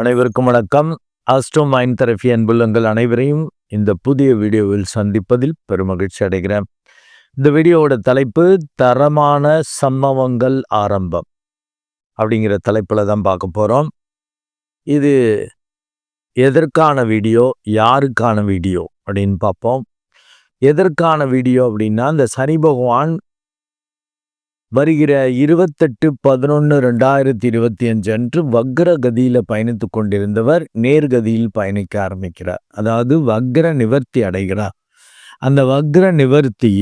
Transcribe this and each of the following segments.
அனைவருக்கும் வணக்கம். Astro mind therapy அன்புள்ளங்கள் அனைவரையும் இந்த புதிய வீடியோவில் சந்திப்பதில் பெருமகிழ்ச்சி அடைகிறேன். இந்த வீடியோவோட தலைப்பு தரமான சம்பவங்கள் ஆரம்பம் அப்படிங்கிற தலைப்பில் தான் பார்க்க போகிறோம் இது எதற்கான வீடியோ யாருக்கான வீடியோ அப்படின்னு பார்ப்போம். எதற்கான வீடியோ அப்படின்னா இந்த சனி பகவான் வருகிற இருபத்தெட்டு பதினொன்று ரெண்டாயிரத்தி இருபத்தி அஞ்சு அன்று வக்ர கதியில் பயணித்து கொண்டிருந்தவர் நேர்கதியில் பயணிக்க ஆரம்பிக்கிறார். அதாவது வக்ர நிவர்த்தி அடைகிறார். அந்த வக்ர நிவர்த்தி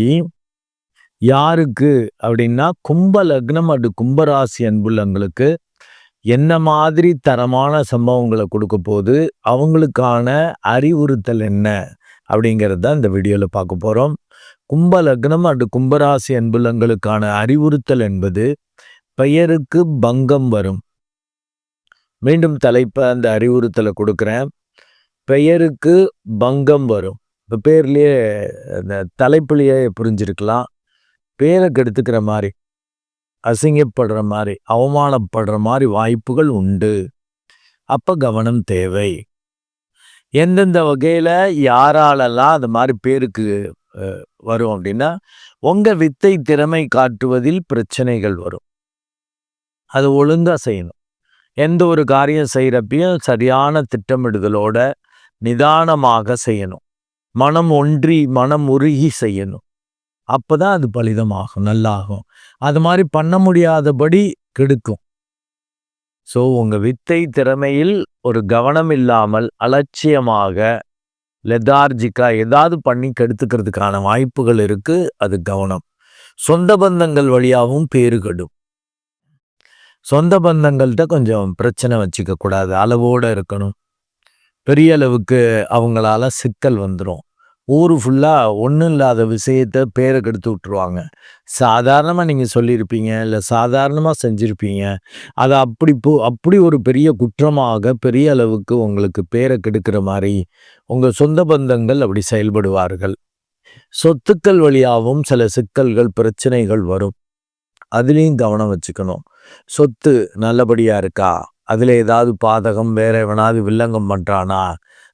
யாருக்கு அப்படின்னா கும்ப லக்னம் அது கும்பராசி அன்புள்ளங்களுக்கு என்ன மாதிரி தரமான சம்பவங்களை கொடுக்க போது அவங்களுக்கான அறிவுறுத்தல் என்ன அப்படிங்கிறது தான் இந்த வீடியோவில் பார்க்க போகிறோம் கும்ப லக்னம் அண்டு கும்பராசி அன்புலங்களுக்கான அறிவுறுத்தல் என்பது பெயருக்கு பங்கம் வரும். மீண்டும் தலைப்பை அந்த அறிவுறுத்தலை கொடுக்குறேன். பெயருக்கு பங்கம் வரும். இப்போ பேர்லேயே அந்த தலைப்புலேயே புரிஞ்சிருக்கலாம். பேரை கெடுத்துக்கிற மாதிரி அசிங்கப்படுற மாதிரி அவமானப்படுற மாதிரி வாய்ப்புகள் உண்டு. அப்போ கவனம் தேவை. எந்தெந்த வகையில் யாராலெல்லாம் அந்த மாதிரி பேருக்கு வரும் அப்படின்னா உங்கள் வித்தை திறமை காட்டுவதில் பிரச்சனைகள் வரும். அது ஒழுங்காக செய்யணும். எந்த ஒரு காரியம் செய்கிறப்பையும் சரியான திட்டமிடுதலோட நிதானமாக செய்யணும். மனம் ஒன்றி மனம் உருகி செய்யணும். அப்போ தான் அது பலிதமாகும் நல்லாகும். அது மாதிரி பண்ண முடியாதபடி கெடுக்கும். ஸோ உங்கள் வித்தை திறமையில் ஒரு கவனம் இல்லாமல் அலட்சியமாக லெதார்ஜிக்காக ஏதாவது பண்ணி கெடுத்துக்கிறதுக்கான வாய்ப்புகள் இருக்குது அது கவனம். சொந்த பந்தங்கள் வழியாகவும் பேரு கெடும். சொந்த பந்தங்கள்கிட்ட கொஞ்சம் பிரச்சனை வச்சுக்கக்கூடாது. அளவோடு இருக்கணும். பெரிய அளவுக்கு அவங்களால சிக்கல் வந்துடும் ஊர் ஃபுல்லாக ஒன்றும் இல்லாத விஷயத்த பேரை கெடுத்து விட்ருவாங்க சாதாரணமாக நீங்கள் சொல்லியிருப்பீங்க இல்லை சாதாரணமாக செஞ்சுருப்பீங்க. அதை அப்படி போ அப்படி ஒரு பெரிய குற்றமாக பெரிய அளவுக்கு உங்களுக்கு பேரை கெடுக்கிற மாதிரி உங்கள் சொந்த பந்தங்கள் அப்படி செயல்படுவார்கள். சொத்துக்கள் வழியாகவும் சில சிக்கல்கள் பிரச்சனைகள் வரும். அதுலேயும் கவனம் வச்சுக்கணும். சொத்து நல்லபடியாக இருக்கா? அதில் ஏதாவது பாதகம் வேற எவனாவது வில்லங்கம் பண்ணுறானா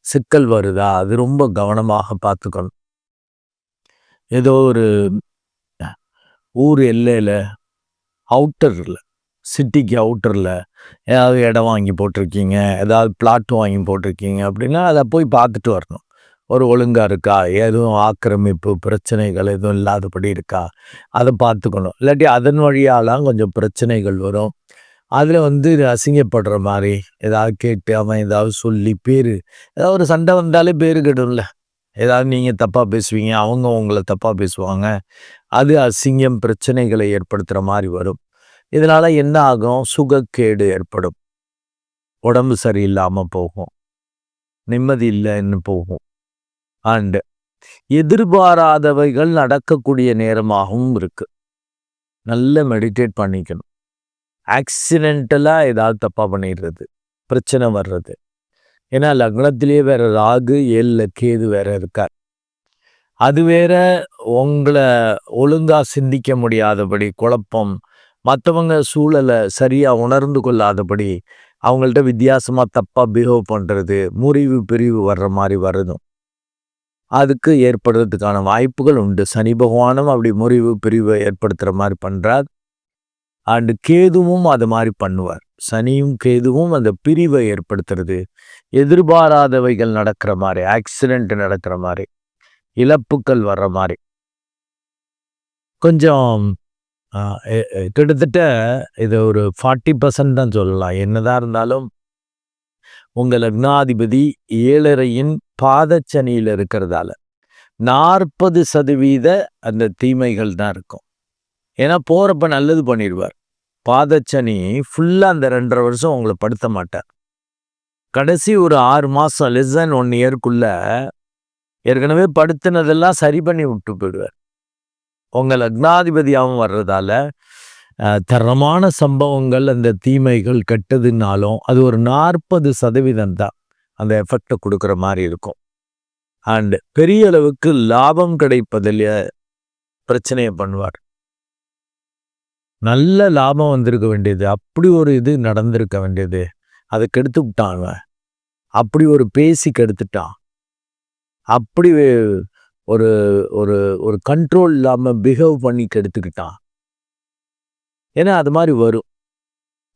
சிக்கல் வருதா? அது ரொம்ப கவனமாக பார்த்துக்கணும். ஏதோ ஒரு ஊர் எல்லையில் அவுட்டரில் சிட்டிக்கு அவுட்டரில் ஏதாவது இடம் வாங்கி போட்டிருக்கீங்க ஏதாவது பிளாட் வாங்கி போட்டிருக்கீங்க அப்படின்னா அதை போய் பார்த்துட்டு வரணும். ஒரு ஒழுங்காக இருக்கா? எதுவும் ஆக்கிரமிப்பு பிரச்சனைகள் எதுவும் இல்லாதபடி இருக்கா? அதை பார்த்துக்கணும். இல்லாட்டி அதன் வழியாலாம் கொஞ்சம் பிரச்சனைகள் வரும். அதில் வந்து அசிங்கப்படுற மாதிரி ஏதாவது கேட்டு அவன் ஏதாவது சொல்லி பேர் ஏதாவது ஒரு சண்டை வந்தாலே பேர் கெடும்ல. ஏதாவது நீங்கள் தப்பாக பேசுவீங்க அவங்க உங்களை தப்பாக பேசுவாங்க. அது அசிங்கம் பிரச்சனைகளை ஏற்படுத்துகிற மாதிரி வரும். இதனால் என்ன ஆகும்? சுகக்கேடு ஏற்படும். உடம்பு சரியில்லாமல் போகும். நிம்மதி இல்லைன்னு போகும். அண்டு எதிர்பாராதவைகள் நடக்கக்கூடிய நேரமாகவும் இருக்குது நல்ல மெடிடேட் பண்ணிக்கணும். ஆக்சிடென்டலாக ஏதாவது தப்பாக பண்ணிடுறது பிரச்சனை வர்றது. ஏன்னா லக்னத்திலேயே வேற ராகு ஏழில் கேது வேற இருக்கார். அது வேற உங்களை ஒழுங்காக சிந்திக்க முடியாதபடி குழப்பம் மற்றவங்க சூழலை சரியாக உணர்ந்து கொள்ளாதபடி அவங்கள்ட்ட வித்தியாசமாக தப்பாக பிஹேவ் பண்ணுறது முறிவு பிரிவு வர்ற மாதிரி வருதும். அதுக்கு ஏற்படுறதுக்கான வாய்ப்புகள் உண்டு. சனி பகவானும் அப்படி முறிவு பிரிவை ஏற்படுத்துகிற மாதிரி பண்ணுறார் அண்டு கேதுவும் அது மாதிரி பண்ணுவார். சனியும் கேதுவும் அந்த பிரிவை ஏற்படுத்துறது எதிர்பாராதவைகள் நடக்கிற மாதிரி ஆக்சிடெண்ட் நடக்கிற மாதிரி இழப்புக்கள் வர்ற மாதிரி கொஞ்சம் கிட்டத்தட்ட இது ஒரு ஃபார்ட்டி பர்சன்ட் தான் சொல்லலாம். என்னதான் இருந்தாலும் உங்கள் லக்னாதிபதி ஏழரையின் பாதச்சனியில் இருக்கிறதால நாற்பது சதவீத அந்த தீமைகள் தான் இருக்கும். ஏன்னா போகிறப்ப நல்லது பண்ணிடுவார். பாதச்சனி ஃபுல்லாக அந்த ரெண்டரை வருஷம் உங்களை படுத்த மாட்டார். கடைசி ஒரு ஆறு மாதம் லெஸ் தென் ஒன் இயர்க்குள்ள ஏற்கனவே படுத்தினதெல்லாம் சரி பண்ணி விட்டு போயிடுவார். உங்கள் லக்னாதிபதியாகவும் வர்றதால தரமான சம்பவங்கள் அந்த தீமைகள் கெட்டதுனாலும் அது ஒரு நாற்பது சதவீதம் தான். அந்த எஃபெக்டை கொடுக்குற மாதிரி இருக்கும். அண்டு பெரிய அளவுக்கு லாபம் கிடைப்பதில் பிரச்சனையை பண்ணுவார். நல்ல லாபம் வந்திருக்க வேண்டியது. அப்படி ஒரு இது நடந்திருக்க வேண்டியது. அதை கெடுத்து விட்டான் அவன் அப்படி ஒரு பேசி கெடுத்துட்டான். அப்படி ஒரு ஒரு ஒரு கண்ட்ரோல் இல்லாமல் பிஹேவ் பண்ணி கெடுத்துக்கிட்டான். ஏன்னா அது மாதிரி வரும்.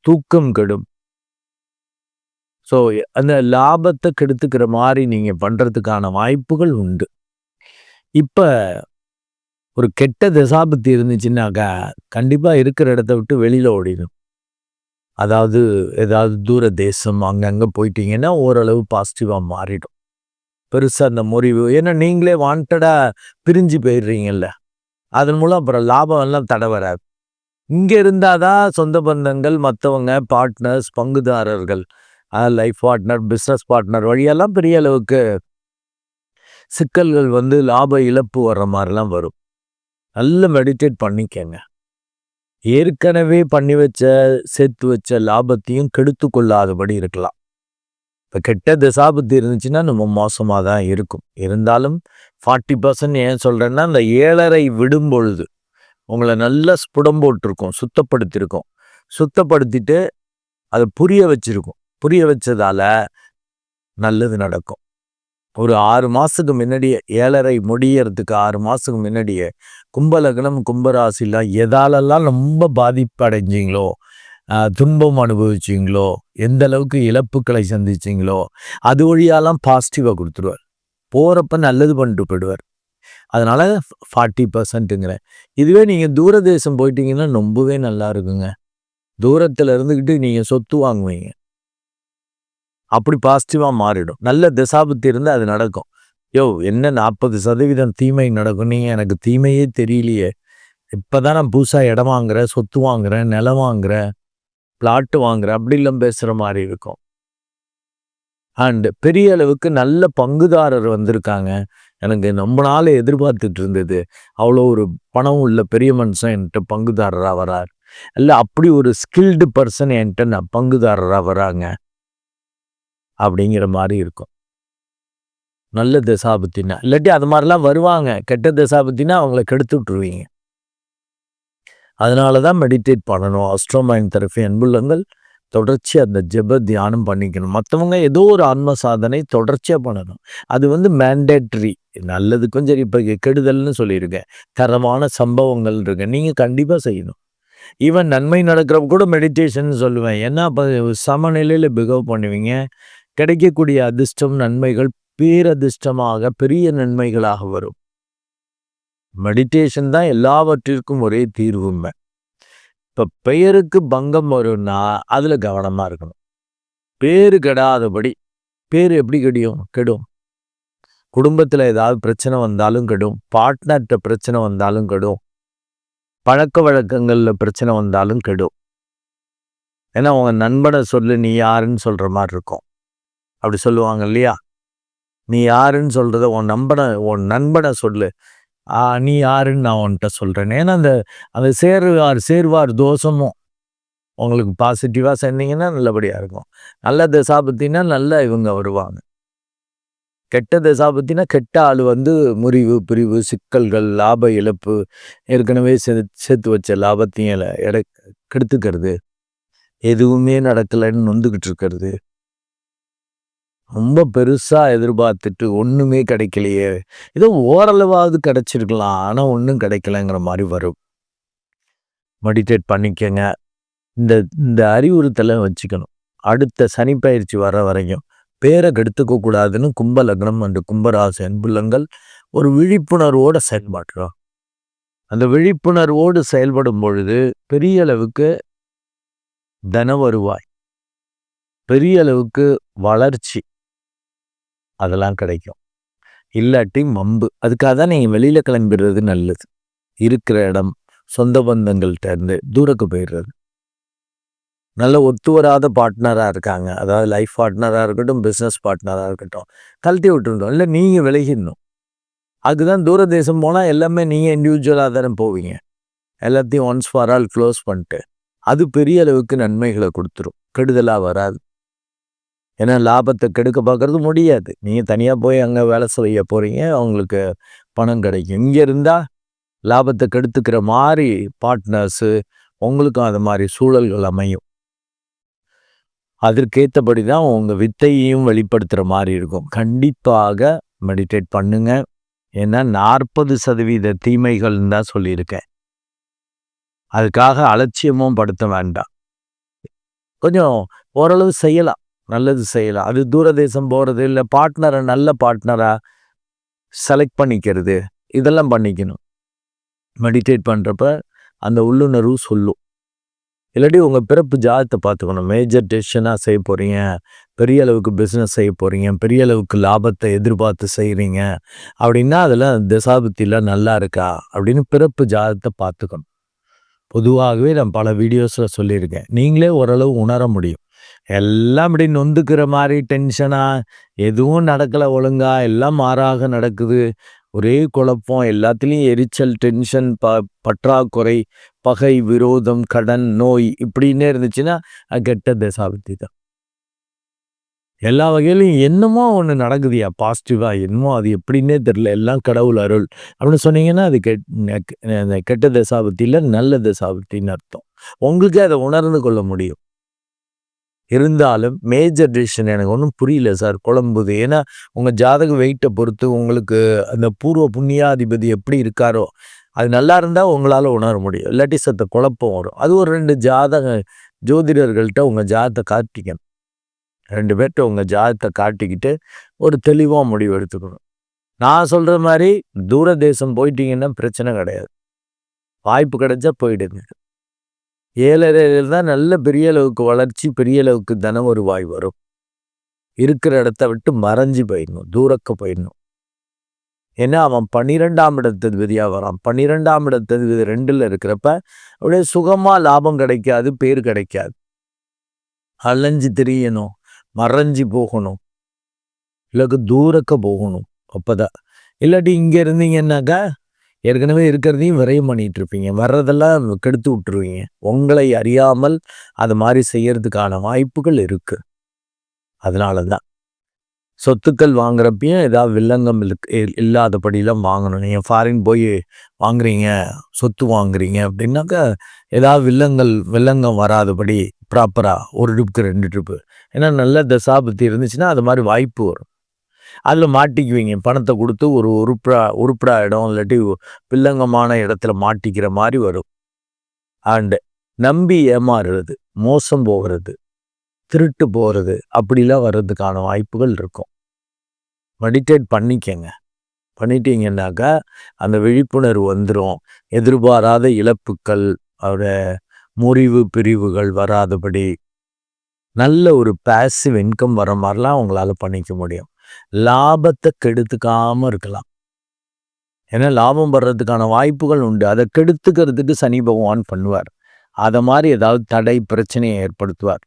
தூக்கம் கெடும். ஸோ அந்த லாபத்தை கெடுத்துக்கிற மாதிரி நீங்கள் பண்ணுறதுக்கான வாய்ப்புகள் உண்டு. இப்போ ஒரு கெட்ட தசாபத்தி இருந்துச்சுன்னாக்கா கண்டிப்பாக இருக்கிற இடத்த விட்டு வெளியில் ஓடிடும் அதாவது ஏதாவது தூர தேசம் அங்கங்கே போயிட்டீங்கன்னா ஓரளவு பாசிட்டிவாக மாறிடும். பெருசாக அந்த முறிவு ஏன்னா நீங்களே வாண்டடாக பிரிஞ்சு போயிடுறீங்கல்ல. அதன் மூலம் அப்புறம் லாபம் எல்லாம் தடை வராது. இங்கே இருந்தால் தான் சொந்த பந்தங்கள் மற்றவங்க பார்ட்னர்ஸ் பங்குதாரர்கள் லைஃப் பார்ட்னர் பிஸ்னஸ் பார்ட்னர் வழியெல்லாம் பெரிய அளவுக்கு சிக்கல்கள் வந்து லாப இழப்பு வர்ற மாதிரிலாம் வரும். நல்ல மெடிடேட் பண்ணிக்கங்க. ஏற்கனவே பண்ணி வச்ச சேர்த்து வச்ச லாபத்தையும் கெடுத்து கொள்ளாதபடி இருக்கலாம். இப்போ கெட்ட திசாபத்து இருந்துச்சுன்னா நம்ம மோசமாக தான் இருக்கும். இருந்தாலும் ஃபார்ட்டி பர்சன்ட் ஏன் சொல்கிறேன்னா அந்த ஏழரை விடும் பொழுது உங்களை நல்லா ஸ்புடம் போட்டிருக்கோம் சுத்தப்படுத்தியிருக்கோம் சுத்தப்படுத்திட்டு அதை புரிய வச்சுருக்கோம். புரிய வச்சதால நல்லது நடக்கும். ஒரு ஆறு மாதத்துக்கு முன்னாடியே ஏழரை முடியறதுக்கு ஆறு மாதத்துக்கு முன்னாடியே கும்பலக்னம் கும்பராசிலாம் எதாலெல்லாம் ரொம்ப பாதிப்படைஞ்சிங்களோ? துன்பம் அனுபவிச்சிங்களோ? எந்த அளவுக்கு இழப்புக்களை சந்திச்சிங்களோ? அது வழியாலாம் பாசிட்டிவாக கொடுத்துருவார். போகிறப்ப நல்லது பண்ணிட்டு போயிடுவார். அதனால் ஃபார்ட்டி பர்சன்ட்டுங்கிறேன் இதுவே நீங்கள் தூரதேசம் போயிட்டீங்கன்னா ரொம்பவே நல்லா இருக்குங்க. தூரத்தில் இருந்துக்கிட்டு நீங்கள் சொத்து வாங்குவீங்க. அப்படி பாசிட்டிவாக மாறிடும். நல்ல திசாபுத்தி இருந்து அது நடக்கும். யோ என்ன நாற்பது சதவீதம் தீமை நடக்கும் நீங்கள் எனக்கு தீமையே தெரியலையே. இப்போ தான் நான் புதுசாக இடம் வாங்குறேன் சொத்து வாங்குறேன் நிலம் வாங்குறேன் பிளாட்டு வாங்குறேன் அப்படிலாம் பேசுகிற மாதிரி இருக்கும். அண்டு பெரிய அளவுக்கு நல்ல பங்குதாரர் வந்திருக்காங்க. எனக்கு ரொம்ப நாள் எதிர்பார்த்துட்டு இருந்தது. அவ்வளோ ஒரு பணம் உள்ள பெரிய மனுஷன் என்கிட்ட பங்குதாரராக வரார். இல்லை அப்படி ஒரு ஸ்கில்டு பர்சன் என்கிட்ட நான் பங்குதாரராக வராங்க. அப்படிங்கிற மாதிரி இருக்கும். நல்ல தசாபத்தினா இல்லாட்டி அது மாதிரிலாம் வருவாங்க. கெட்ட தசாபத்தினா அவங்கள கெடுத்து விட்ருவீங்க அதனால தான் மெடிடேட் பண்ணணும். அஸ்ட்ரோமைன் தெரப்பி அன்புள்ளங்கள் தொடர்ச்சி அந்த ஜெப தியானம் பண்ணிக்கணும். மற்றவங்க ஏதோ ஒரு ஆன்ம சாதனை தொடர்ச்சியாக பண்ணணும். அது வந்து மேண்டேட்ரி நல்லதுக்கும் சரி இப்போ கெடுதல்னு சொல்லியிருக்கேன். தரமான சம்பவங்கள் இருக்கு. நீங்கள் கண்டிப்பாக செய்யணும். ஈவன் நன்மை நடக்கிறப்ப கூட மெடிடேஷன் சொல்லுவேன். ஏன்னா அப்போ சமநிலையில் பிகவ் பண்ணுவீங்க. கிடைக்கக்கூடிய அதிர்ஷ்டம் நன்மைகள் பேரதிர்ஷ்டமாக பெரிய நன்மைகளாக வரும். மெடிடேஷன் தான் எல்லாவற்றிற்கும் ஒரே தீர்வுமை இப்போ பெயருக்கு பங்கம் வரும்னா அதில் கவனமாக இருக்கணும். பேரு கெடாதபடி பேர் எப்படி கெடியும்? கெடும். குடும்பத்தில் ஏதாவது பிரச்சனை வந்தாலும் கெடும். பார்ட்னர்கிட்ட பிரச்சனை வந்தாலும் கெடும். பழக்க வழக்கங்களில் பிரச்சனை வந்தாலும் கெடும். ஏன்னா உங்கள் நண்பனை சொல்லு நீ யாருன்னு சொல்கிற மாதிரி இருக்கும். அப்படி சொல்லுவாங்க இல்லையா? நீ யாருன்னு சொல்கிறத உன் நம்பனை உன் நண்பனை சொல்லு. நீ யாருன்னு நான் உன்கிட்ட சொல்கிறேன் ஏன்னா அந்த அந்த சேருவார் சேர்வார் தோஷமும் உங்களுக்கு பாசிட்டிவாக செஞ்சீங்கன்னா நல்லபடியாக இருக்கும். நல்ல தசாபத்தினா நல்ல இவங்க வருவாங்க. கெட்ட தசாபத்தினா கெட்ட ஆள் வந்து முறிவு பிரிவு சிக்கல்கள் லாப இழப்பு ஏற்கனவே சே சேர்த்து வச்ச லாபத்தையும் எடை கெடுத்துக்கிறது. எதுவுமே நடக்கலைன்னு நொந்துக்கிட்டு இருக்கிறது. ரொம்ப பெருசாக எதிர்பார்த்துட்டு ஒன்றுமே கிடைக்கலையே. ஏதோ ஓரளவாவது கிடச்சிருக்கலாம் ஆனால் ஒன்றும் கிடைக்கலங்கிற மாதிரி வரும். மெடிடேட் பண்ணிக்கங்க. இந்த இந்த அறிவுறுத்தலை வச்சுக்கணும். அடுத்த சனிப்பயிற்சி வர வரைக்கும் பேரை கெடுத்துக்க கூடாதுன்னு கும்ப லக்னம் அன்று கும்பராசி ஒரு விழிப்புணர்வோடு செயல்பாடுறோம். அந்த விழிப்புணர்வோடு செயல்படும் பொழுது பெரிய அளவுக்கு தன வருவாய் பெரிய அளவுக்கு வளர்ச்சி அதெல்லாம் கிடைக்கும். இல்லாட்டி மம்பு அதுக்காக தான் நீங்கள் வெளியில் கிளம்பிடுறது நல்லது. இருக்கிற இடம் சொந்த பந்தங்கள்கிட்ட இருந்து தூரக்கு போயிடுறது. நல்ல ஒத்து வராத பார்ட்னராக இருக்காங்க. அதாவது லைஃப் பார்ட்னராக இருக்கட்டும் பிஸ்னஸ் பார்ட்னராக இருக்கட்டும். கழட்டி விட்டுருந்தோம் இல்லை நீங்கள் விலகிடணும். அதுதான் தூர தேசம் போனால் எல்லாமே நீங்கள் இண்டிவிஜுவலாக தானே போவீங்க. எல்லாத்தையும் ஒன்ஸ் ஃபார் ஆல் க்ளோஸ் பண்ணிட்டு அது பெரிய அளவுக்கு நன்மைகளை கொடுத்துரும். கெடுதலாக வராது. ஏன்னா லாபத்தை கெடுக்க பார்க்கறது முடியாது. நீங்கள் தனியாக போய் அங்கே வேலை செய்ய போகிறீங்க அவங்களுக்கு பணம் கிடைக்கும். இங்கே இருந்தால் லாபத்தை கெடுத்துக்கிற மாதிரி பார்ட்னர்ஸு உங்களுக்கும் அது மாதிரி சூழல்கள் அமையும். அதற்கேற்றபடி தான் உங்கள் வித்தையையும் வெளிப்படுத்துகிற மாதிரி இருக்கும். கண்டிப்பாக மெடிடேட் பண்ணுங்க. ஏன்னா நாற்பது சதவீத தீமைகள்னு தான் சொல்லியிருக்கேன். அதுக்காக அலட்சியமும் படுத்த வேண்டாம். கொஞ்சம் ஓரளவு செய்யலாம். நல்லது செய்யலாம். அது தூரதேசம் போகிறது இல்லை பார்ட்னரை நல்ல பார்ட்னராக செலக்ட் பண்ணிக்கிறது இதெல்லாம் பண்ணிக்கணும். மெடிடேட் பண்ணுறப்ப அந்த உள்ளுணர்வு சொல்லும். இல்லாட்டி உங்கள் பிறப்பு ஜாதத்தை பார்த்துக்கணும். மேஜர் டெசிஷனாக செய்ய போகிறீங்க பெரிய அளவுக்கு பிஸ்னஸ் செய்ய போகிறீங்க பெரிய அளவுக்கு லாபத்தை எதிர்பார்த்து செய்கிறீங்க அப்படின்னா அதெல்லாம் திசாபுத்தியில் நல்லா இருக்கா? அப்படின்னு பிறப்பு ஜாதத்தை பார்த்துக்கணும். பொதுவாகவே நான் பல வீடியோஸில் சொல்லியிருக்கேன். நீங்களே ஓரளவு உணர முடியும். எல்லாம் இப்படி நொந்துக்கிற மாதிரி டென்ஷனாக எதுவும் நடக்கலை ஒழுங்கா எல்லாம் மாறாக நடக்குது. ஒரே குழப்பம் எல்லாத்துலேயும் எரிச்சல் டென்ஷன் ப பற்றாக்குறை பகை விரோதம் கடன் நோய் இப்படின்னே இருந்துச்சுன்னா கெட்ட தசாபத்தி தான். எல்லா வகையிலையும் என்னமோ ஒன்று நடக்குதுயா பாசிட்டிவாக என்னமோ அது எப்படின்னே தெரில எல்லாம் கடவுள் அருள் அப்படின்னு சொன்னீங்கன்னா அது கெட் கெட்ட தசாபத்தியில் நல்ல தசாபத்தின்னு அர்த்தம். உங்களுக்கே அதை உணர்ந்து கொள்ள முடியும். இருந்தாலும் மேஜர் டிசிஷன் எனக்கு ஒன்றும் புரியல சார் குழம்புது. ஏன்னா உங்கள் ஜாதக வெயிட்டை பொறுத்து உங்களுக்கு அந்த பூர்வ புண்ணியாதிபதி எப்படி இருக்காரோ அது நல்லா இருந்தால் உங்களால் உணர முடியும். இல்லாட்டி சத்த குழப்பம் வரும். அது ஒரு ரெண்டு ஜாதக ஜோதிடர்கள்ட்ட உங்கள் ஜாதத்தை காட்டிக்கணும். ரெண்டு பேர்கிட்ட உங்கள் ஜாதத்தை காட்டிக்கிட்டு ஒரு தெளிவாக முடிவு எடுத்துக்கணும். நான் சொல்கிற மாதிரி தூர தேசம் போயிட்டீங்கன்னா பிரச்சனை கிடையாது. வாய்ப்பு கிடைச்சா போயிடுங்க. ஏழரையில் தான் நல்ல பெரிய அளவுக்கு வளர்ச்சி பெரிய அளவுக்கு தன வருவாய் வரும். இருக்கிற இடத்த விட்டு மறைஞ்சு போயிடணும் தூரக்க போயிடணும். ஏன்னா அவன் பன்னிரெண்டாம் இடத்ததிபதியாக வரான். பன்னிரெண்டாம் இடத்ததிபதி ரெண்டில் இருக்கிறப்ப அப்படியே சுகமாக லாபம் கிடைக்காது பேர் கிடைக்காது. அலைஞ்சு தெரியணும் மறைஞ்சு போகணும். இல்லைக்கு தூரக்க போகணும் அப்போதான். இல்லாட்டி இங்கே இருந்தீங்கன்னாக்கா ஏற்கனவே இருக்கிறதையும் விரயம் பண்ணிட்டு இருப்பீங்க வர்றதெல்லாம் கெடுத்து விட்டுருவீங்க. உங்களை அறியாமல் அது மாதிரி செய்யறதுக்கான வாய்ப்புகள் இருக்கு. அதனால தான். சொத்துக்கள் வாங்குறப்பையும் ஏதாவது வில்லங்கம் இல்லாதபடியெல்லாம் வாங்கணும். நீங்கள் ஃபாரின் போய் வாங்குறீங்க சொத்து வாங்குறீங்க அப்படின்னாக்கா ஏதாவது வில்லங்கள் வில்லங்கம் வராதபடி ப்ராப்பராக ஒரு ட்ரிப்புக்கு ரெண்டு ட்ரிப்பு ஏன்னா நல்ல தசாபத்தி இருந்துச்சுன்னா அது மாதிரி வாய்ப்பு வரும். அதில் மாட்டிக்குவீங்க. பணத்தை கொடுத்து ஒரு உருப்படா உருப்படா இடம் இல்லாட்டி பில்லங்கமான இடத்துல மாட்டிக்கிற மாதிரி வரும். அண்டு நம்பி ஏமாறுறது மோசம் போகிறது திருட்டு போகிறது அப்படிலாம் வர்றதுக்கான வாய்ப்புகள் இருக்கும். மெடிடேட் பண்ணிக்கங்க. பண்ணிட்டீங்கன்னாக்கா அந்த விழிப்புணர்வு வந்துடும் எதிர்பாராத இழப்புக்கள் அவரை முறிவு பிரிவுகள் வராதபடி நல்ல ஒரு பேசிவ் இன்கம் வர மாதிரிலாம் உங்களால் பண்ணிக்க முடியும். லாபத்தை கெடுத்துக்காமல் இருக்கலாம். ஏன்னா லாபம் வர்றதுக்கான வாய்ப்புகள் உண்டு. அதை கெடுத்துக்கிறதுக்கு சனி பகவான் பண்ணுவார். அதை மாதிரி ஏதாவது தடை பிரச்சனையை ஏற்படுத்துவார்.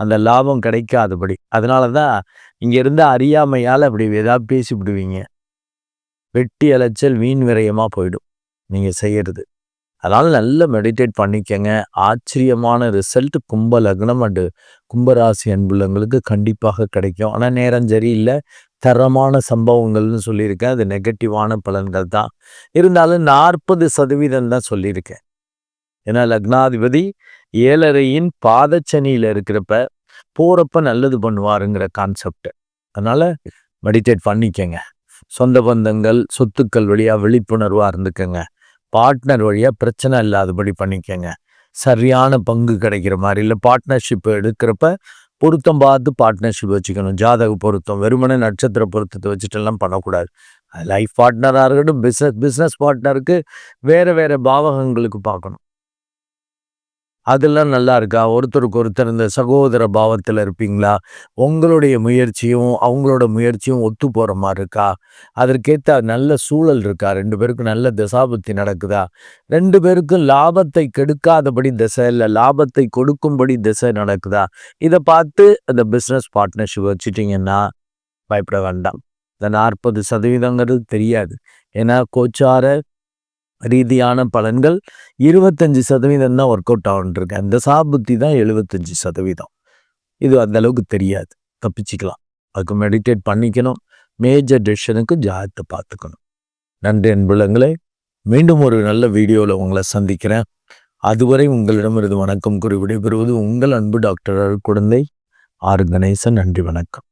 அந்த லாபம் கிடைக்காதபடி. அதனால தான் இங்கே இருந்த அறியாமையால் அப்படி ஏதாவது பேசிவிடுவீங்க. வெட்டி அலைச்சல் வீண் விரயமாக போயிடும். நீங்கள் செய்கிறது அதனால் நல்லா மெடிடேட் பண்ணிக்கங்க. ஆச்சரியமான ரிசல்ட் கும்ப லக்னம் அண்டு கும்பராசி அன்புள்ளங்களுக்கு கண்டிப்பாக கிடைக்கும். ஆனால் நேரம் சரியில்லை. தரமான சம்பவங்கள்னு சொல்லியிருக்கேன். அது நெகட்டிவான பலன்கள் தான். இருந்தாலும் நாற்பது சதவீதம் தான் சொல்லியிருக்கேன். ஏன்னா லக்னாதிபதி ஏழரையின் பாதச்சனியில் இருக்கிறப்ப போகிறப்ப நல்லது பண்ணுவாருங்கிற கான்செப்ட் அதனால் மெடிடேட் பண்ணிக்கங்க. சொந்த பந்தங்கள் சொத்துக்கள் வழியாக விழிப்புணர்வாக இருந்துக்கங்க. பார்ட்னர் வழியாக பிரச்சனை இல்லாதபடி பண்ணிக்கங்க. சரியான பங்கு கிடைக்கிற மாதிரி இல்லை பார்ட்னர்ஷிப் எடுக்கிறப்ப பொருத்தம் பார்த்து பார்ட்னர்ஷிப் வச்சுக்கணும். ஜாதக பொருத்தம் வெறுமனே நட்சத்திர பொருத்தத்தை வச்சுட்டெல்லாம் பண்ணக்கூடாது. லைஃப் பார்ட்னராக இருக்கட்டும் பிஸ்னஸ் பிஸ்னஸ் பார்ட்னருக்கு வேறு வேறு பாவகங்களுக்கு பார்க்கணும். அதெல்லாம் நல்லா இருக்கா? ஒருத்தருக்கு ஒருத்தர் இந்த சகோதர பாவத்தில் இருப்பீங்களா? உங்களுடைய முயற்சியும் அவங்களோட முயற்சியும் ஒத்து போகிற மாதிரி இருக்கா? அதற்கேற்ற நல்ல சூழல் இருக்கா? ரெண்டு பேருக்கும் நல்ல தசாபத்தி நடக்குதா? ரெண்டு பேருக்கும் லாபத்தை கெடுக்காதபடி திசை இல்லை லாபத்தை கொடுக்கும்படி திசை நடக்குதா? இதை பார்த்து அந்த பிஸ்னஸ் பார்ட்னர்ஷிப் வச்சுட்டிங்கன்னா பயப்பட வேண்டாம். இந்த நாற்பது சதவீதங்கிறது தெரியாது. ஏன்னா கோச்சார ரீதியான பலன்கள் இருபத்தஞ்சி சதவீதம் தான் ஒர்க் அவுட் ஆகுன்ட்ருக்கு அந்த சாபுத்தி தான் எழுபத்தஞ்சி சதவீதம். இது அந்த அளவுக்கு தெரியாது. தப்பிச்சிக்கலாம். அதுக்கு மெடிடேட் பண்ணிக்கணும். மேஜர் டெசிஷனுக்கு ஜாதத்தை பார்த்துக்கணும். நன்றி அன்புலங்களை. மீண்டும் ஒரு நல்ல வீடியோவில் உங்களை சந்திக்கிறேன். அதுவரை உங்களிடமிருந்து வணக்கம் கூறி விடைபெறுவது உங்கள் அன்பு டாக்டர் குழந்தை ஆறு கணேசன். நன்றி வணக்கம்.